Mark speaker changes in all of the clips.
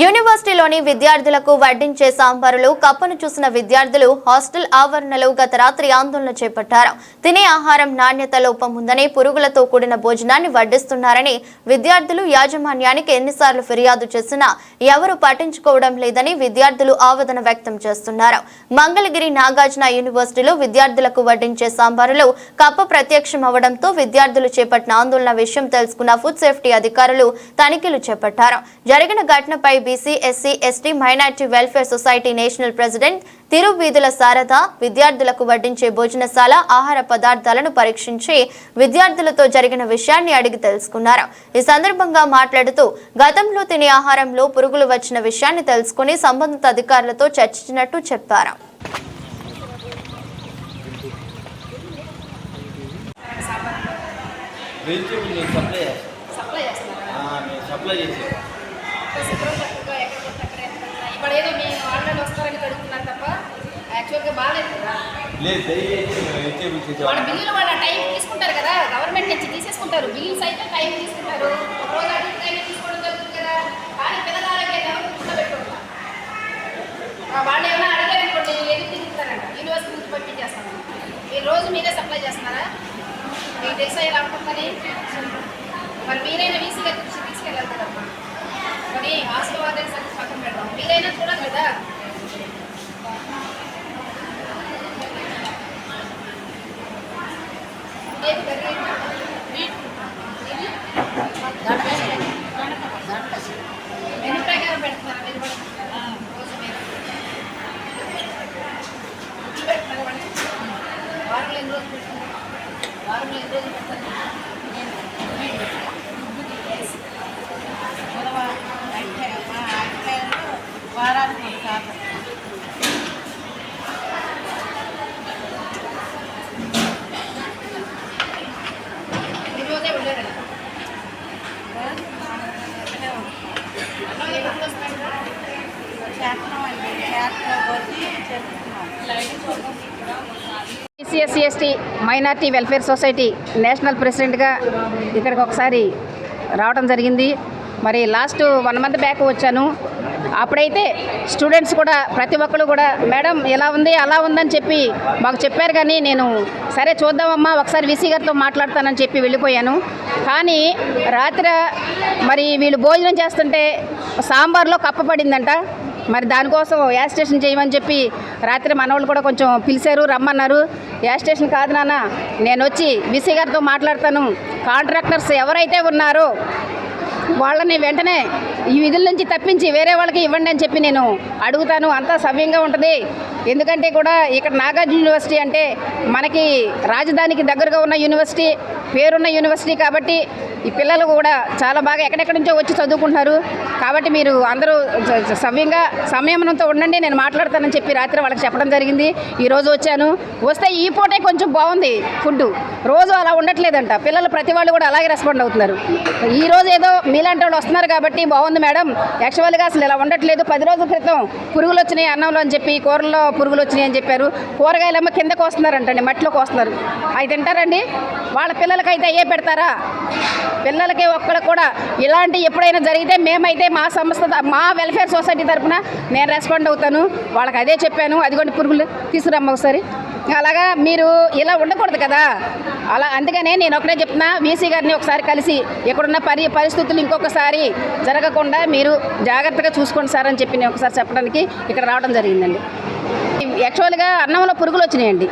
Speaker 1: యూనివర్సిటీలోని విద్యార్థులకు వడ్డించే సాంబారులు కప్పను చూసిన విద్యార్థులు హాస్టల్ ఆవరణలో గత రాత్రి ఆందోళన చేపట్టారు. తినే ఆహారం నాణ్యత లోపం ఉందని పురుగులతో కూడిన భోజనాన్ని వడ్డిస్తున్నారని విద్యార్థులు యాజమాన్యానికి ఎన్నిసార్లు ఫిర్యాదు చేసినా ఎవరు పట్టించుకోవడం లేదని విద్యార్థులు ఆవేదన వ్యక్తం చేస్తున్నారు. మంగళగిరి నాగార్జున యూనివర్సిటీలో విద్యార్థులకు వడ్డించే సాంబారులు కప్ప ప్రత్యక్షం అవడంతో విద్యార్థులు చేపట్టిన ఆందోళన విషయం తెలుసుకున్న ఫుడ్ సేఫ్టీ అధికారులు తనిఖీలు చేపట్టారు. జరిగిన ఘటనపై BC SC ST minority welfare society national president Tiruveedhula Sharada విద్యార్థులకు వడ్డించే భోజనశాల ఆహార పదార్థాలను పరీక్షించి విద్యార్థులతో జరిగిన విషయాన్ని అడిగి తెలుసుకున్నారు. ఈ సందర్భంగా మాట్లాడుతూ గతంలో తినే ఆహారంలో పురుగులు వచ్చిన విషయాన్ని తెలుసుకుని సంబంధిత అధికారులతో చర్చించినట్టు చెప్పారు.
Speaker 2: సప్లై
Speaker 3: సప్లై చేస్తున్నారా
Speaker 2: ఆ, నేను సప్లై చేసి
Speaker 3: శుభ్రం తక్కువగా ఎక్కడ పడితే అక్కడ ఎత్తుకుంటున్నా. ఇప్పుడు వస్తారని కడుగుతున్నారు తప్ప యాక్చువల్గా బాగాలేదు కదా
Speaker 2: లేదు ఇచ్చేవాడిని
Speaker 3: బిల్లులు వాళ్ళ టైం తీసుకుంటారు కదా గవర్నమెంట్ నుంచి తీసేసుకుంటారు. బిల్లుస్ అయితే టైం తీసుకుంటారు. ఒక రోజు ఇటు అయినా తీసుకోవడం జరుగుతుంది కదా. కానీ పిల్లలకి కూర్చోబెట్టుకుంటారు వాళ్ళు ఏమైనా అడిగారనుకోండి ఎందుకు తిరుగుతారంట. యూనివర్సిటీ నుంచి పంపించేస్తాను. ఈ రోజు మీరే సప్లై చేస్తున్నారా? మీకు తెలుసా ఎలా ఉంటుందని? మరి మీరైనా వీసీ గారి దృష్టికి తీసుకెళ్ళాలి కదమ్మా మరి హాస్టల్ వార్డెన్ సంగతి పక్కన పెడదాం మీరైనా చూడాలి కదా ఏది కర్రీ? ఇది? మెనూ ప్రకారం పెడుతున్నారా మీరు కూడా? రోజు మీరు. ఇడ్లీ పెడుతున్నారా వాళ్ళు? వారంలో ఎన్ని రోజులు పెడుతున్నారు
Speaker 4: వారానికి ఒకసారి చేస్తున్నాం లైట్ చూడండి SC
Speaker 5: SC ST minority welfare society national ప్రెసిడెంట్గా ఇక్కడికి ఒకసారి రావడం జరిగింది. మరి లాస్ట్ వన్ మంత్ బ్యాక్ వచ్చాను. అప్పుడైతే స్టూడెంట్స్ కూడా ప్రతి ఒక్కరు కూడా మేడం ఎలా ఉంది అలా ఉందని చెప్పి మాకు చెప్పారు కానీ నేను సరే చూద్దామమ్మా ఒకసారి వీసీ గారితో మాట్లాడతానని చెప్పి వెళ్ళిపోయాను. కానీ రాత్రి మరి వీళ్ళు భోజనం చేస్తుంటే సాంబార్లో కప్పపడిందంట మరి దానికోసం యాజ్ స్టేషన్ చేయమని చెప్పి రాత్రి మనవాళ్ళు కూడా కొంచెం పిలిచారు రమ్మన్నారు. గ్యాస్ స్టేషన్ కాదు నాన్న. నేను వచ్చి విసి గారితో మాట్లాడతాను. కాంట్రాక్టర్స్ ఎవరైతే ఉన్నారో వాళ్ళని వెంటనే ఈ విధుల నుంచి తప్పించి వేరే వాళ్ళకి ఇవ్వండి అని చెప్పి నేను అడుగుతాను. అంతా సవ్యంగా ఉంటుంది. ఎందుకంటే కూడా ఇక్కడ నాగార్జున యూనివర్సిటీ అంటే మనకి రాజధానికి దగ్గరగా ఉన్న యూనివర్సిటీ పేరున్న యూనివర్సిటీ కాబట్టి ఈ పిల్లలు కూడా చాలా బాగా ఎక్కడెక్కడి నుంచో వచ్చి చదువుకుంటున్నారు. కాబట్టి మీరు అందరూ సవ్యంగా సంయమనంతో ఉండండి. నేను మాట్లాడతానని చెప్పి రాత్రి వాళ్ళకి చెప్పడం జరిగింది. ఈరోజు వచ్చాను. వస్తే ఈ పూటే కొంచెం బాగుంది ఫుడ్. రోజు అలా ఉండట్లేదంట. పిల్లలు ప్రతి వాళ్ళు కూడా అలాగే రెస్పాండ్ అవుతున్నారు. ఈ రోజు ఏదో మీలాంటి వాళ్ళు వస్తున్నారు కాబట్టి బాగుంది. మేడం. యాక్చువల్గా అసలు ఇలా ఉండట్లేదు. పది రోజుల క్రితం పురుగులు వచ్చినాయి అన్నంలో అని చెప్పి కూరల్లో పురుగులు వచ్చినాయి అని చెప్పారు. కూరగాయలేమో కిందకు వస్తున్నారంటండి మట్టిలోకి వస్తున్నారు అవి తింటారండి? వాళ్ళ పిల్లలకైతే అయ్యే పెడతారా? పిల్లలకి ఒక్కడ కూడా ఇలాంటి ఎప్పుడైనా జరిగితే మేమైతే మా సంస్థ మా వెల్ఫేర్ సొసైటీ తరఫున నేను రెస్పాండ్ అవుతాను. వాళ్ళకి అదే చెప్పాను. అదిగోండి పురుగులు తీసుకురమ్మ ఒకసారి. అలాగా మీరు ఇలా ఉండకూడదు కదా. అలా అందుకనే నేను ఒకటే చెప్తున్నా వీసీ గారిని ఒకసారి కలిసి ఇక్కడున్న పరి పరిస్థితులు ఇంకొకసారి జరగకుండా మీరు జాగ్రత్తగా చూసుకోండి సార్ అని చెప్పి నేను ఒకసారి చెప్పడానికి ఇక్కడ రావడం జరిగిందండి. యాక్చువల్గా అన్నంలో పురుగులు వచ్చినాయండి.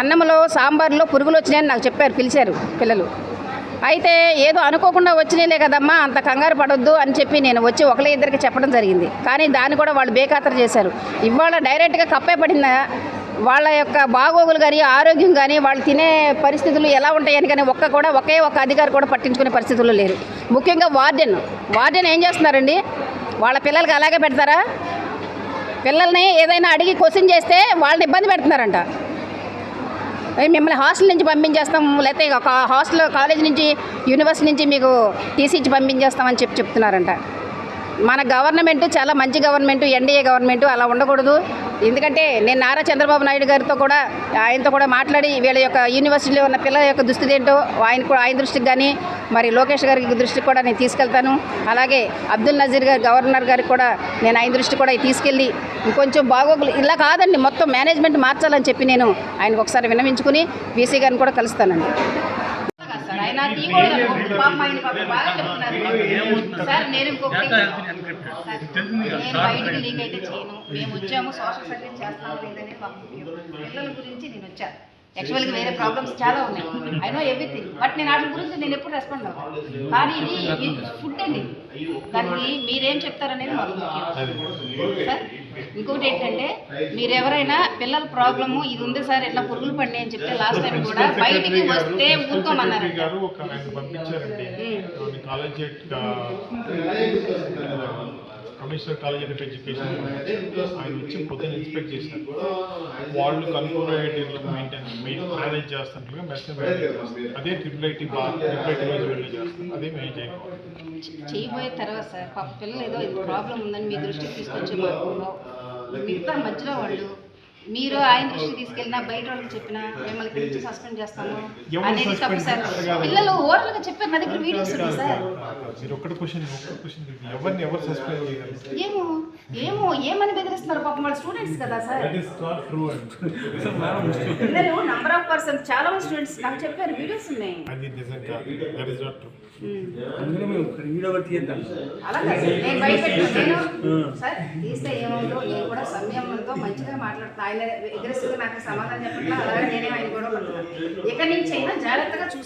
Speaker 5: అన్నంలో సాంబార్లో పురుగులు వచ్చినాయని నాకు చెప్పారు పిలిచారు పిల్లలు. అయితే ఏదో అనుకోకుండా వచ్చినాయిలే కదమ్మా అంత కంగారు పడొద్దు అని చెప్పి నేను వచ్చి ఒకళ్ళ ఇద్దరికి చెప్పడం జరిగింది. కానీ దాన్ని కూడా వాళ్ళు బేఖాతరు చేశారు. ఇవాళ డైరెక్ట్గా కప్పే పడిందా? వాళ్ళ యొక్క బాగోగులు కానీ ఆరోగ్యం కానీ వాళ్ళు తినే పరిస్థితులు ఎలా ఉంటాయని కానీ ఒక్క కూడా ఒకే ఒక్క అధికారి కూడా పట్టించుకునే పరిస్థితులు లేరు. ముఖ్యంగా వార్డెన్. వార్డెన్ ఏం చేస్తున్నారండి? వాళ్ళ పిల్లలకి అలాగే పెడతారా? పిల్లల్ని ఏదైనా అడిగి క్వశ్చన్ చేస్తే వాళ్ళని ఇబ్బంది పెడుతున్నారంట. మిమ్మల్ని హాస్టల్ నుంచి పంపించేస్తాం లేకపోతే ఒక హాస్టల్ కాలేజ్ నుంచి యూనివర్సిటీ నుంచి మీకు టీసీ ఇచ్చి పంపించేస్తామని చెప్పి చెప్తున్నారంట. మన గవర్నమెంట్ చాలా మంచి గవర్నమెంట్ ఎన్డీఏ గవర్నమెంట్ అలా ఉండకూడదు. ఎందుకంటే నేను నారా చంద్రబాబు నాయుడు గారితో కూడా ఆయనతో కూడా మాట్లాడి వీళ్ళ యొక్క యూనివర్సిటీలో ఉన్న పిల్లల యొక్క దుస్థితి ఏంటో ఆయన కూడా ఆయన దృష్టికి కానీ మరి లోకేష్ గారికి దృష్టికి కూడా నేను తీసుకెళ్తాను. అలాగే అబ్దుల్ నజీర్ గారు గవర్నర్ గారికి కూడా నేను ఆయన దృష్టికి కూడా తీసుకెళ్ళి ఇంకొంచెం బాగోగులు ఇలా కాదండి మొత్తం మేనేజ్మెంట్ మార్చాలని చెప్పి నేను ఆయనకు ఒకసారి విన్నవించుకుని వీసీ గారిని కూడా కలుస్తానండి. ఆయన తీయకూడదు పాపం ఆయన పాపం బాగా చెప్తున్నారు. సార్ నేను ఇంకొకటి నేను బయటికి లీక్ అయితే చేయను. మేము వచ్చాము సోషల్ సర్వీస్ చేస్తాము లేదని మాకు. పిల్లల గురించి నేను వచ్చాను యాక్చువల్గా వేరే ప్రాబ్లమ్స్ చాలా ఉన్నాయి. ఐ నో ఎవ్రీథింగ్ బట్ నేను వాటి గురించి నేను ఎప్పుడు రెస్పాండ్ అవ్వను. కానీ ఇది ఫుడ్ అండి. దానికి మీరేం చెప్తారనేది మాకు ముఖ్యం. సార్? ఇంకొకటి ఏంటంటే మీరు ఎవరైనా పిల్లల ప్రాబ్లము ఇది ఉంది సార్ ఇట్లా పురుగులు పడినాయి అని చెప్తే లాస్ట్ టైం కూడా బయటికి వస్తే
Speaker 6: ఒక college commissioner college of education ఆయన వచ్చి పొద్దున్న ఇన్స్పెక్ట్ చేశారు వాళ్ళు కన్ఫర్మ్ మెయింటైన్ మేనేజ్ చేస్తున్నట్లుగా మెసేజ్ అదే ట్రిపుల్ ఐటీ బాగా ట్రిపుల్ ఐటీ రోజు వెళ్ళి చేస్తారు. అదే మేము చేయకపోవడం
Speaker 5: చేయబోయే తర్వాత సార్ పిల్లలు ఏదో ప్రాబ్లం ఉందని మీ దృష్టికి తీసుకొచ్చే మిగతా మధ్యలో వాళ్ళు మీరు ఆయన దృష్టికి తీసుకెళ్ళినా బయట వాళ్ళకి చెప్పినా మిమ్మల్ని నుంచి సస్పెండ్ చేస్తాము
Speaker 6: ఎవరు
Speaker 5: అనేది తప్పు సార్. పిల్లలు ఓరల్గా చెప్పారు నా దగ్గర వీడియోస్ ఉన్నాయి సార్?
Speaker 6: మీరు ఒక్కటి క్వశ్చన్ ఒక్క క్వశ్చన్ ఎవరిని ఎవరు సస్పెండ్ చేయగలరు?
Speaker 5: ఏమో ఏమో ఏమని బెదిరిస్తున్నారు పాపం వాళ్ళ స్టూడెంట్స్ కదా sir.
Speaker 6: That is not true అండి.
Speaker 5: పిల్లలు నంబర్ ఆఫ్ పర్సన్ చాలా మంది స్టూడెంట్స్ నాకు చెప్పారు వీడియోస్ ఉన్నాయి.
Speaker 6: అది నిజం కాదు. దట్ ఈస్ నాట్ ట్రూ
Speaker 7: అందులో మేము తీద్దాం
Speaker 5: సార్. నేను బయట నేను సార్ తీస్తే ఏముందో నేను కూడా మంచిగా మాట్లాడుతాను ఆయన అగ్రెసివ్గా నాకు సమాధానం చెప్పట్లా అలాగే నేనే ఆయన కూడా ఇక నుంచి అయినా జాగ్రత్తగా చూసుకో.